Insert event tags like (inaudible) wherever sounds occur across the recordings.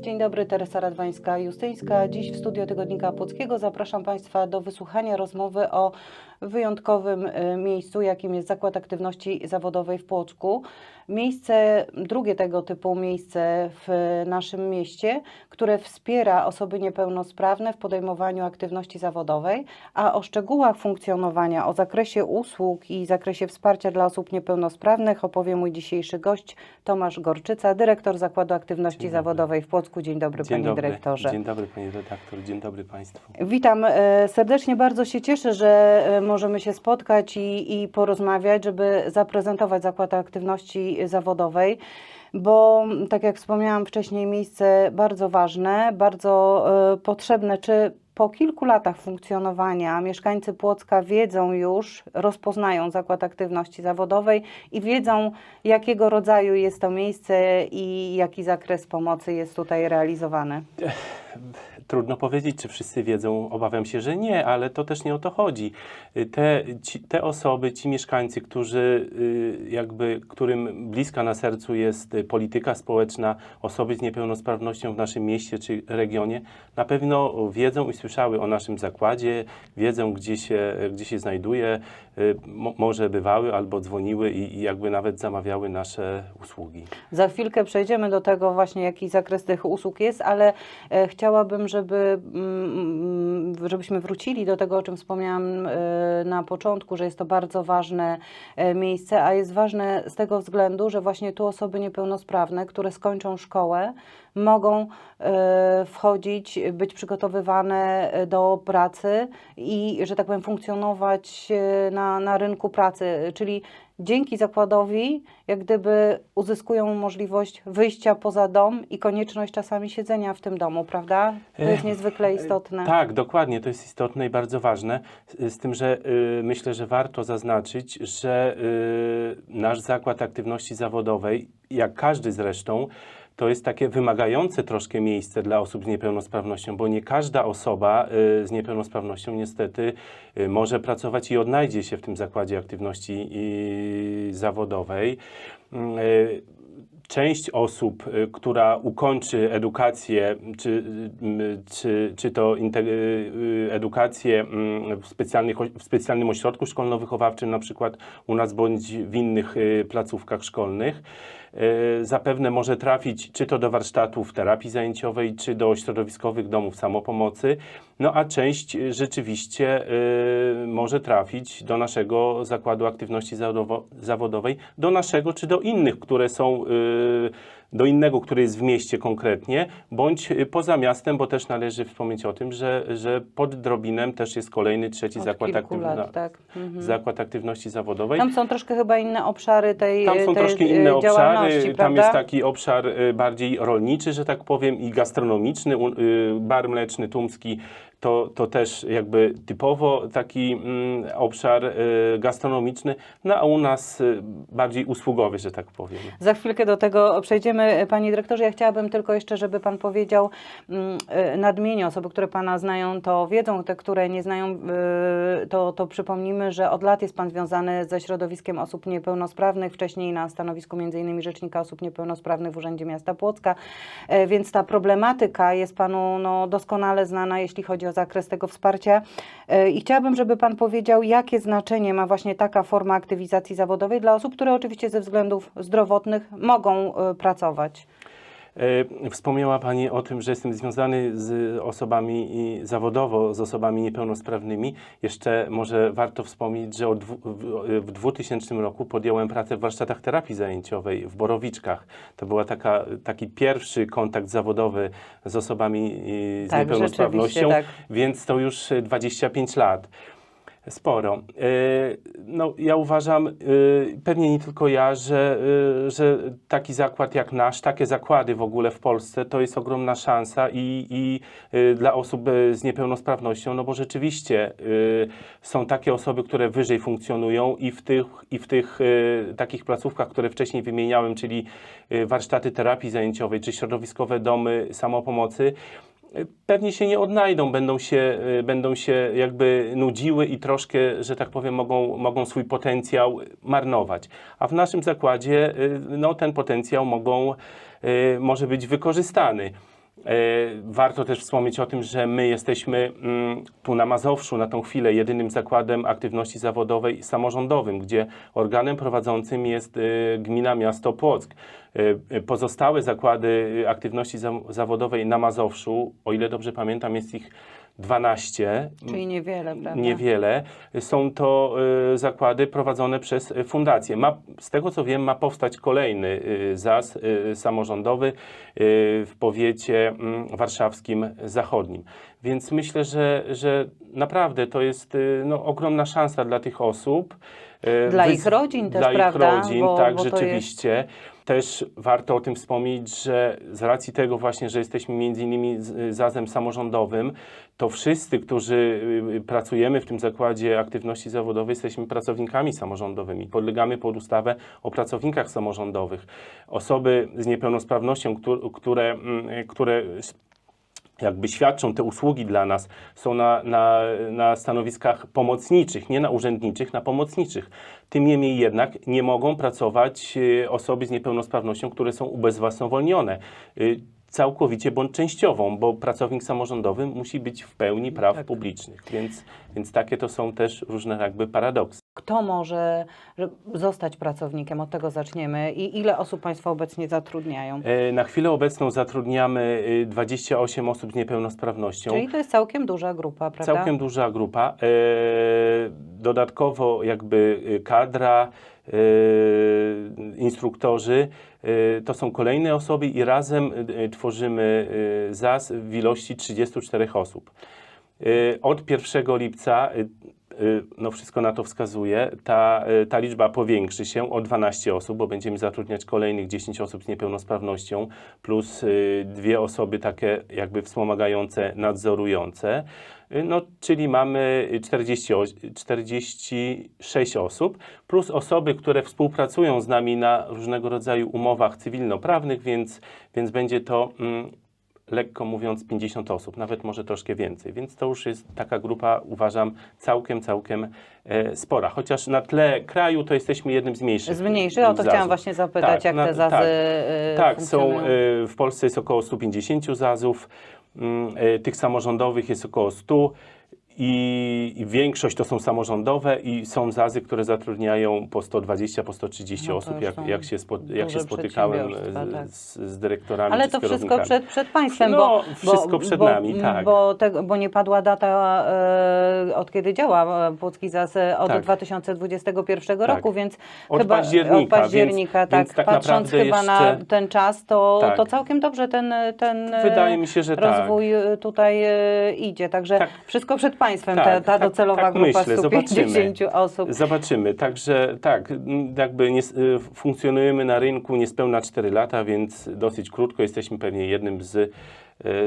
Dzień dobry, Teresa Radwańska-Justyńska. Dziś w studio Tygodnika Płockiego zapraszam Państwa do wysłuchania rozmowy o wyjątkowym y, miejscu, jakim jest Zakład Aktywności Zawodowej w Płocku. Miejsce, drugie tego typu miejsce w naszym mieście, które wspiera osoby niepełnosprawne w podejmowaniu aktywności zawodowej, a o szczegółach funkcjonowania, o zakresie usług i zakresie wsparcia dla osób niepełnosprawnych opowie mój dzisiejszy gość Tomasz Gorczyca, dyrektor Zakładu Aktywności. Zawodowej w Płocku. Dzień dobry, Dzień panie dobry. dyrektorze. Dzień dobry panie redaktor, dzień dobry państwu. Witam e, serdecznie, bardzo się cieszę, że e, możemy się spotkać i, i porozmawiać, żeby zaprezentować Zakład Aktywności Zawodowej, bo tak jak wspomniałam wcześniej, miejsce bardzo ważne, bardzo e, potrzebne. Czy po kilku latach funkcjonowania mieszkańcy Płocka wiedzą już, rozpoznają Zakład Aktywności Zawodowej i wiedzą, jakiego rodzaju jest to miejsce i jaki zakres pomocy jest tutaj realizowany? Trudno powiedzieć, czy wszyscy wiedzą, obawiam się, że nie, ale to też nie o to chodzi. Te, ci, te osoby, ci mieszkańcy, którzy y, jakby, którym bliska na sercu jest y, polityka społeczna, osoby z niepełnosprawnością w naszym mieście czy regionie, na pewno wiedzą i słyszały o naszym zakładzie, wiedzą, gdzie się, gdzie się znajduje, y, mo, może bywały albo dzwoniły i, i jakby nawet zamawiały nasze usługi. Za chwilkę przejdziemy do tego właśnie, jaki zakres tych usług jest, ale e, chciałabym, żeby, mm, żebyśmy wrócili do tego, o czym wspomniałam e, na początku, że jest to bardzo ważne e, miejsce, a jest ważne z tego względu, że właśnie tu osoby niepełnosprawne, które skończą szkołę, mogą e, wchodzić, być przygotowywane do pracy i, że tak powiem, funkcjonować na, na rynku pracy, czyli dzięki zakładowi, jak gdyby uzyskują możliwość wyjścia poza dom i konieczność czasami siedzenia w tym domu, prawda? To jest niezwykle istotne. Tak, dokładnie, to jest istotne i bardzo ważne. Z, z tym, że y, myślę, że warto zaznaczyć, że y, nasz zakład aktywności zawodowej, jak każdy zresztą, to jest takie wymagające troszkę miejsce dla osób z niepełnosprawnością, bo nie każda osoba y, z niepełnosprawnością niestety y, może pracować i odnajdzie się w tym zakładzie aktywności y, zawodowej. Część osób, y, która ukończy edukację, czy, y, czy, czy to y, edukację mm, w, specjalnych, w specjalnym ośrodku szkolno-wychowawczym, na przykład u nas, bądź w innych placówkach szkolnych, zapewne może trafić czy to do warsztatów terapii zajęciowej, czy do środowiskowych domów samopomocy, no a część y, rzeczywiście y, może trafić do naszego Zakładu Aktywności Zawodowej, do naszego czy do innych, które są, y, do innego, który jest w mieście konkretnie, bądź y, poza miastem, bo też należy wspomnieć o tym, że, że pod Drobinem też jest kolejny, trzeci Od zakład, aktywna- lat, tak. Mhm. zakład Aktywności Zawodowej. Tam są troszkę chyba inne obszary tej, Tam są tej troszkę e, inne obszary. Tam prawda? jest taki obszar y, bardziej rolniczy, że tak powiem, i gastronomiczny. Y, Bar mleczny tumski to, to też jakby typowo taki mm, obszar y, gastronomiczny, no a u nas y, bardziej usługowy, że tak powiem. Za chwilkę do tego przejdziemy. Panie dyrektorze, ja chciałabym tylko jeszcze, żeby Pan powiedział mm, nadmienię. Osoby, które Pana znają, to wiedzą, te, które nie znają, e, to, to przypomnimy, że od lat jest Pan związany ze środowiskiem osób niepełnosprawnych, wcześniej na stanowisku m.in. Rzecznika Osób Niepełnosprawnych w Urzędzie Miasta Płocka, E, więc ta problematyka jest Panu no, doskonale znana, jeśli chodzi o zakres tego wsparcia. E, I chciałabym, żeby Pan powiedział, jakie znaczenie ma właśnie taka forma aktywizacji zawodowej dla osób, które oczywiście ze względów zdrowotnych mogą e, pracować. E, Wspomniała Pani o tym, że jestem związany z osobami zawodowo z osobami niepełnosprawnymi. Jeszcze może warto wspomnieć, że w, w 2000 roku podjąłem pracę w warsztatach terapii zajęciowej w Borowiczkach. To taka, taki pierwszy kontakt zawodowy z osobami z Tak, niepełnosprawnością, tak. więc to już e, 25 lat. Sporo. E, No, ja uważam, e, pewnie nie tylko ja, że, e, że taki zakład jak nasz, takie zakłady w ogóle w Polsce to jest ogromna szansa i, i dla osób z niepełnosprawnością, no bo rzeczywiście są takie osoby, które wyżej funkcjonują i w tych, i w tych takich placówkach, które wcześniej wymieniałem, czyli warsztaty terapii zajęciowej czy środowiskowe domy samopomocy, pewnie się nie odnajdą, będą się, y, będą się jakby nudziły i troszkę, że tak powiem, mogą, mogą swój potencjał marnować. A w naszym zakładzie y, no, ten potencjał mogą, y, może być wykorzystany. E, Warto też wspomnieć o tym, że my jesteśmy mm, tu na Mazowszu na tą chwilę jedynym zakładem aktywności zawodowej samorządowym, gdzie organem prowadzącym jest e, gmina miasto Płock. E, Pozostałe zakłady aktywności za- zawodowej na Mazowszu, o ile dobrze pamiętam, jest ich 12. Czyli niewiele, prawda? Niewiele. Są to y, zakłady prowadzone przez y, fundacje. Ma, z tego co wiem, ma powstać kolejny y, ZAS y, samorządowy y, w powiecie mm, warszawskim zachodnim. Więc myślę, że, że naprawdę to jest y, no, ogromna szansa dla tych osób. y, Dla wyz- ich rodzin też, Dla prawda? ich rodzin, Bo- tak, bo to jest- rzeczywiście. Też warto o tym wspomnieć, że z racji tego właśnie, że jesteśmy między innymi ZAZ-em samorządowym, to wszyscy, którzy y, y, pracujemy w tym zakładzie aktywności zawodowej, jesteśmy pracownikami samorządowymi. Podlegamy pod ustawę o pracownikach samorządowych. Osoby z niepełnosprawnością, któ- które, mm, które jakby świadczą te usługi dla nas, są na, na, na stanowiskach pomocniczych, nie na urzędniczych, na pomocniczych. Tym niemniej jednak nie mogą pracować e, osoby z niepełnosprawnością, które są ubezwłasnowolnione. e, Całkowicie bądź częściową, bo pracownik samorządowy musi być w pełni praw Tak. publicznych. Więc, więc takie to są też różne jakby paradoksy. Kto może że- zostać pracownikiem? Od tego zaczniemy. I ile osób Państwo obecnie zatrudniają? E, Na chwilę obecną zatrudniamy e, 28 osób z niepełnosprawnością. Czyli to jest całkiem duża grupa, prawda? Całkiem duża grupa. E, dodatkowo jakby e, kadra, e, instruktorzy, to są kolejne osoby i razem tworzymy ZAS w ilości 34 osób. Od 1 lipca, no wszystko na to wskazuje, ta, e, ta liczba powiększy się o 12 osób, bo będziemy zatrudniać kolejnych 10 osób z niepełnosprawnością, plus e, dwie osoby takie jakby wspomagające, nadzorujące. No, czyli mamy 40, o- 46 osób, plus osoby, które współpracują z nami na różnego rodzaju umowach cywilnoprawnych, więc, więc będzie to mm, lekko mówiąc 50 osób, nawet może troszkę więcej. Więc to już jest taka grupa, uważam, całkiem, całkiem e, spora. Chociaż na tle kraju to jesteśmy jednym z mniejszych. Z mniejszych? O to chciałam właśnie zapytać, Tak, jak na- te zazy tak. y, Tak, są, e, w Polsce jest około 150 zazów, e, tych samorządowych jest około 100 i, i większość to są samorządowe i są zazy, które zatrudniają po 120, po 130 No osób, jak, jak, się, spo, jak się spotykałem z, tak. z, z dyrektorami Ale to wszystko przed, przed państwem, No, bo, wszystko bo, przed bo, nami, tak. Bo, tego, bo nie padła data, e, od kiedy działa e, Płocki ZAS, e, od Tak. 2021 roku, więc Od chyba października, od października więc- tak, więc tak patrząc naprawdę chyba na jeszcze- ten czas, to, Tak. to całkiem dobrze ten, ten e, Wydaje mi się, że tak. rozwój e, tutaj idzie, także Tak. wszystko przed państwem, Tak, ta, ta tak, docelowa tak grupa myślę, 150 osób. Zobaczymy. Także tak, m, jakby nie, y, funkcjonujemy na rynku niespełna 4 lata, więc dosyć krótko. Jesteśmy pewnie jednym z,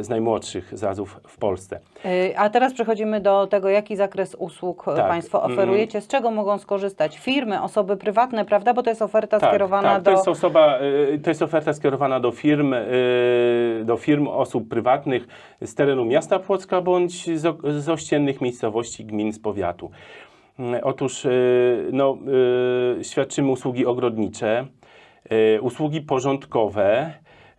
z najmłodszych zazów w Polsce. Y, A teraz przechodzimy do tego, jaki zakres usług e, Tak, Państwo oferujecie, z czego mogą skorzystać firmy, osoby prywatne, prawda? Bo to jest oferta skierowana tak, do. To jest, osoba, to jest oferta skierowana do firm, do firm osób prywatnych z terenu miasta Płocka bądź z, ościennych miejscowości gmin z powiatu. Mm, Otóż no, świadczymy usługi ogrodnicze, usługi porządkowe.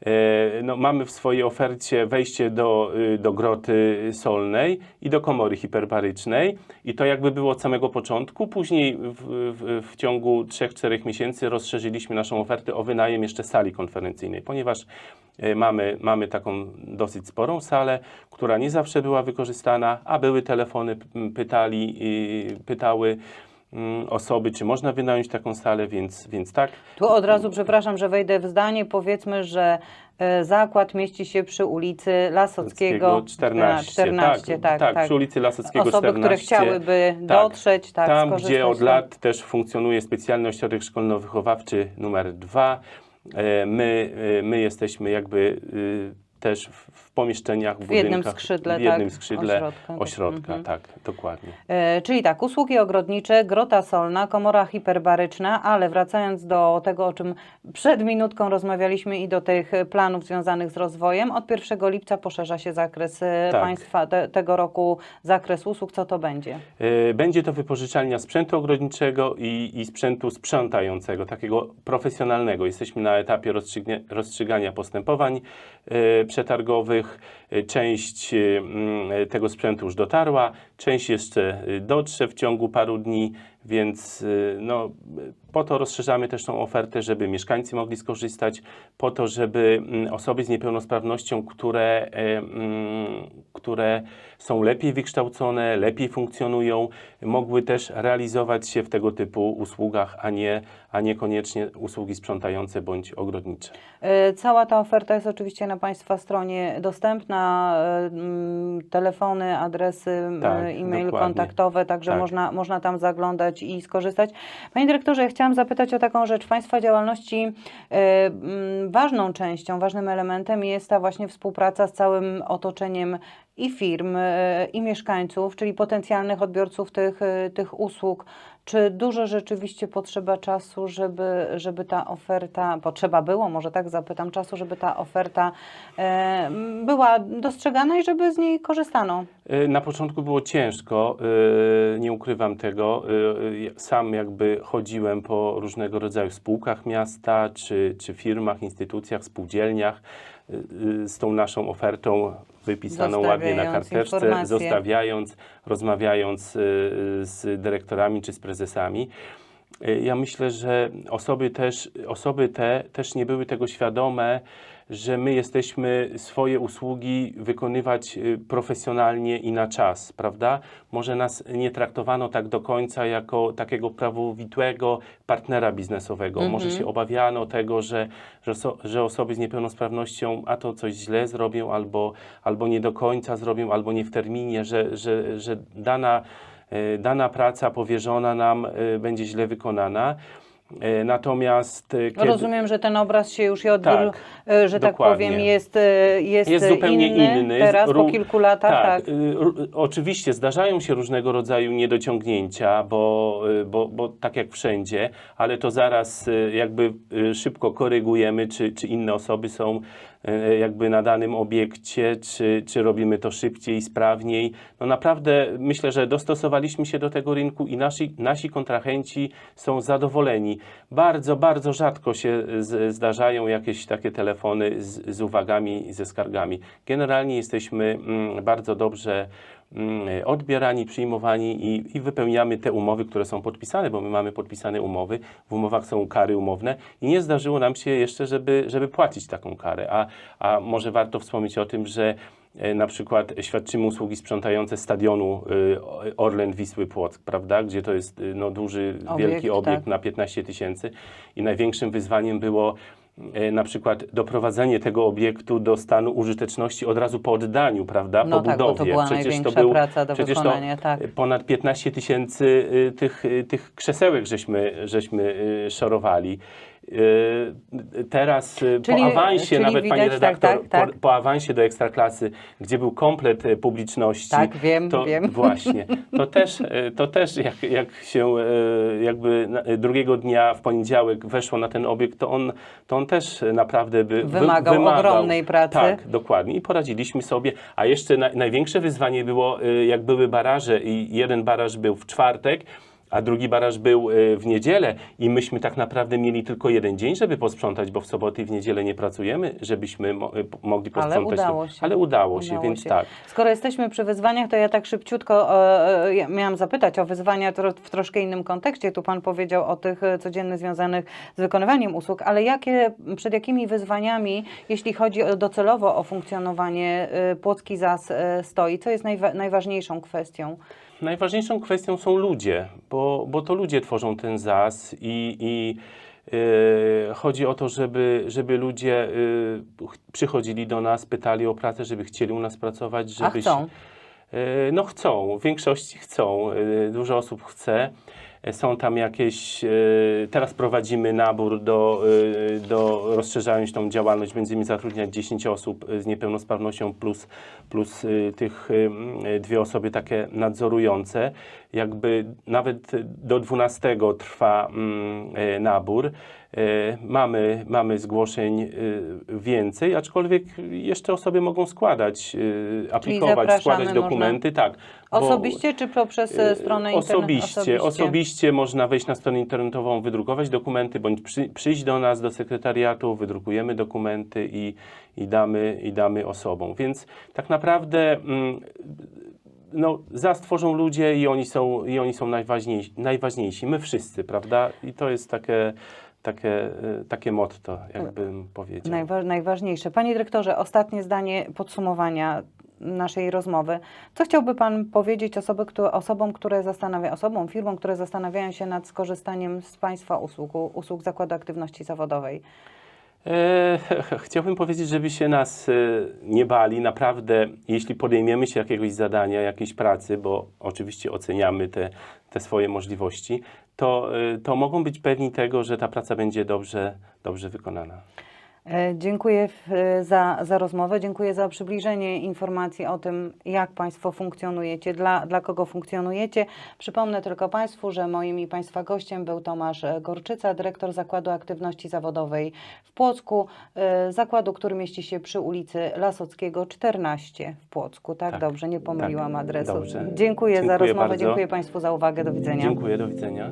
Y, No, mamy w swojej ofercie wejście do, y, do groty solnej i do komory hiperbarycznej i to jakby było od samego początku. Później w, w, w ciągu 3-4 miesięcy rozszerzyliśmy naszą ofertę o wynajem jeszcze sali konferencyjnej, ponieważ y, mamy, mamy taką dosyć sporą salę, która nie zawsze była wykorzystana, a były telefony, pytali, y, pytały osoby, czy można wynająć taką salę, więc, więc tak. Tu od razu, przepraszam, że wejdę w zdanie. Powiedzmy, że e, zakład mieści się przy ulicy Lasockiego 14, 14 tak, tak, przy ulicy Lasockiego Osoby, 14. które chciałyby dotrzeć, tak, Tam, gdzie od lat też funkcjonuje specjalny ośrodek szkolno-wychowawczy numer dwa. E, My, e, my jesteśmy jakby y, też w, pomieszczeniach, w, W jednym skrzydle, w jednym tak, skrzydle ośrodka. ośrodka, Mhm. tak, dokładnie. E, czyli tak, usługi ogrodnicze, grota solna, komora hiperbaryczna, ale wracając do tego, o czym przed minutką rozmawialiśmy i do tych planów związanych z rozwojem, od 1 lipca poszerza się zakres e, Tak. państwa te, tego roku, zakres usług. Co to będzie? E, Będzie to wypożyczalnia sprzętu ogrodniczego i, i sprzętu sprzątającego, takiego profesjonalnego. Jesteśmy na etapie rozstrzygania postępowań e, przetargowych. E, Część e, mm, tego sprzętu już dotarła, część jeszcze e, dotrze w ciągu paru dni, więc e, no, po to rozszerzamy też tą ofertę, żeby mieszkańcy mogli skorzystać, po to, żeby mm, osoby z niepełnosprawnością, które, e, mm, które są lepiej wykształcone, lepiej funkcjonują, mogły też realizować się w tego typu usługach, a nie, a niekoniecznie usługi sprzątające bądź ogrodnicze. E, Cała ta oferta jest oczywiście na Państwa stronie dostępna. e, mm, Telefony, adresy, Tak, e-mail dokładnie. kontaktowe, także Tak. można, można tam zaglądać i skorzystać. Panie dyrektorze, ja chciałam zapytać o taką rzecz. Państwa działalności e, ważną częścią, ważnym elementem jest ta właśnie współpraca z całym otoczeniem i firm, e, i mieszkańców, czyli potencjalnych odbiorców tych, e, tych usług. Czy dużo rzeczywiście potrzeba czasu, żeby, żeby ta oferta, potrzeba było, może tak zapytam, czasu, żeby ta oferta e, była dostrzegana i żeby z niej korzystano? Y, Na początku było ciężko, y, nie ukrywam tego. Y, Sam jakby chodziłem po różnego rodzaju spółkach miasta, czy, czy firmach, instytucjach, spółdzielniach z tą naszą ofertą wypisaną ładnie na karteczce, informacje. zostawiając, rozmawiając y, z dyrektorami czy z prezesami. Y, Ja myślę, że osoby, też, osoby te też nie były tego świadome, że my jesteśmy swoje usługi wykonywać y, profesjonalnie i na czas, prawda? Może nas nie traktowano tak do końca jako takiego prawowitego partnera biznesowego. Może się obawiano tego, że, że, so, że osoby z niepełnosprawnością a to coś źle zrobią, albo, albo nie do końca zrobią, albo nie w terminie, że, że, że dana e, dana praca powierzona nam e, będzie źle wykonana. E, Natomiast e, kiedy Rozumiem, że ten obraz się już i odwrócił, Tak, że tak dokładnie. powiem, jest, e, jest, jest zupełnie inny, inny. teraz po Ró- kilku latach. Tak, Tak, oczywiście zdarzają się różnego rodzaju niedociągnięcia, bo, bo, bo tak jak wszędzie, ale to zaraz jakby szybko korygujemy, czy, czy inne osoby są jakby na danym obiekcie, czy, czy robimy to szybciej, sprawniej. No naprawdę myślę, że dostosowaliśmy się do tego rynku i nasi, nasi kontrahenci są zadowoleni. Bardzo, bardzo rzadko się z, zdarzają jakieś takie telefony z, z uwagami, ze skargami. Generalnie jesteśmy mm, bardzo dobrze odbierani, przyjmowani i, i wypełniamy te umowy, które są podpisane, bo my mamy podpisane umowy, w umowach są kary umowne i nie zdarzyło nam się jeszcze, żeby, żeby płacić taką karę. A, a może warto wspomnieć o tym, że e, na przykład świadczymy usługi sprzątające stadionu y, Orlen Wisły Płock, prawda, gdzie to jest y, no, duży, Obiekt, wielki obiekt tak. na 15 tysięcy i największym wyzwaniem było e, na przykład doprowadzenie tego obiektu do stanu użyteczności od razu po oddaniu, prawda, No po tak, bo to budowie. była przecież to był, praca do przecież to tak. ponad 15 tysięcy y, tych, y, tych krzesełek żeśmy, żeśmy y, szorowali. Y, Teraz y, Czyli- po awansie, czyli nawet widać, panie tak, redaktor, tak, tak. Po, po awansie do ekstraklasy, gdzie był komplet y, publiczności, Tak, wiem, to wiem. (laughs) właśnie, to też, to też jak, jak się jakby drugiego dnia w poniedziałek weszło na ten obiekt, to on, to on też naprawdę by wy- Wymagał ogromnej pracy. Tak, dokładnie. I poradziliśmy sobie. A jeszcze na, największe wyzwanie było, jak były baraże i jeden baraż był w czwartek, a drugi baraż był y, w niedzielę i myśmy tak naprawdę mieli tylko jeden dzień, żeby posprzątać, bo w soboty i w niedzielę nie pracujemy, żebyśmy mo- p- mogli Ale posprzątać. udało się. Ale udało się, Udało więc się. tak. Skoro jesteśmy przy wyzwaniach, to ja tak szybciutko e, e, miałam zapytać o wyzwania w troszkę innym kontekście. Tu Pan powiedział o tych e, codziennych związanych z wykonywaniem usług, ale jakie, przed jakimi wyzwaniami, jeśli chodzi docelowo o funkcjonowanie e, Płocki ZAS e, stoi? Co jest najwa, najważniejszą kwestią? Najważniejszą kwestią są ludzie, bo, bo to ludzie tworzą ten ZAS i, i e, chodzi o to, żeby, żeby ludzie ch- przychodzili do nas, pytali o pracę, żeby chcieli u nas pracować. A Żeby chcą? E, No chcą, w większości chcą, e, dużo osób chce. E, Są tam jakieś, e, teraz prowadzimy nabór do, e, do rozszerzając tą działalność, będziemy zatrudniać 10 osób z niepełnosprawnością plus, plus tych dwie osoby takie nadzorujące. Jakby nawet do 12 trwa nabór. E, Mamy, mamy zgłoszeń e, więcej, aczkolwiek jeszcze osoby mogą składać, e, aplikować, składać można- dokumenty, tak. bo- Osobiście czy poprzez stronę internetową? Osobiście, osobiście można wejść na stronę internetową, wydrukować dokumenty, bądź przy, przyjść do nas, do sekretariatu, wydrukujemy dokumenty i, i, damy, i damy osobom. Więc tak naprawdę mm, no, ZAS tworzą ludzie i oni są, i oni są najważniejsi, najważniejsi. My wszyscy, prawda? I to jest takie, takie, e, takie motto, jakbym powiedział. Najwa- najważniejsze. Panie dyrektorze, ostatnie zdanie podsumowania naszej rozmowy. Co chciałby Pan powiedzieć osoby, które, osobom, które zastanawia, osobom, firmom, które zastanawiają się nad skorzystaniem z Państwa usług, usług Zakładu Aktywności Zawodowej? E, (laughs) chciałbym powiedzieć, żeby się nas e, nie bali. Naprawdę, jeśli podejmiemy się jakiegoś zadania, jakiejś pracy, bo oczywiście oceniamy te, te swoje możliwości, to, e, to mogą być pewni tego, że ta praca będzie dobrze, dobrze wykonana. E, Dziękuję e, za, za rozmowę, dziękuję za przybliżenie informacji o tym, jak Państwo funkcjonujecie, dla, dla kogo funkcjonujecie. Przypomnę tylko Państwu, że moim i Państwa gościem był Tomasz Gorczyca, dyrektor Zakładu Aktywności Zawodowej w Płocku, e, zakładu, który mieści się przy ulicy Lasockiego 14 w Płocku. Tak, Tak, dobrze, nie pomyliłam tak, adresu. dobrze. Dziękuję, za Dziękuję rozmowę, bardzo. dziękuję Państwu za uwagę, do widzenia. Dziękuję, do widzenia.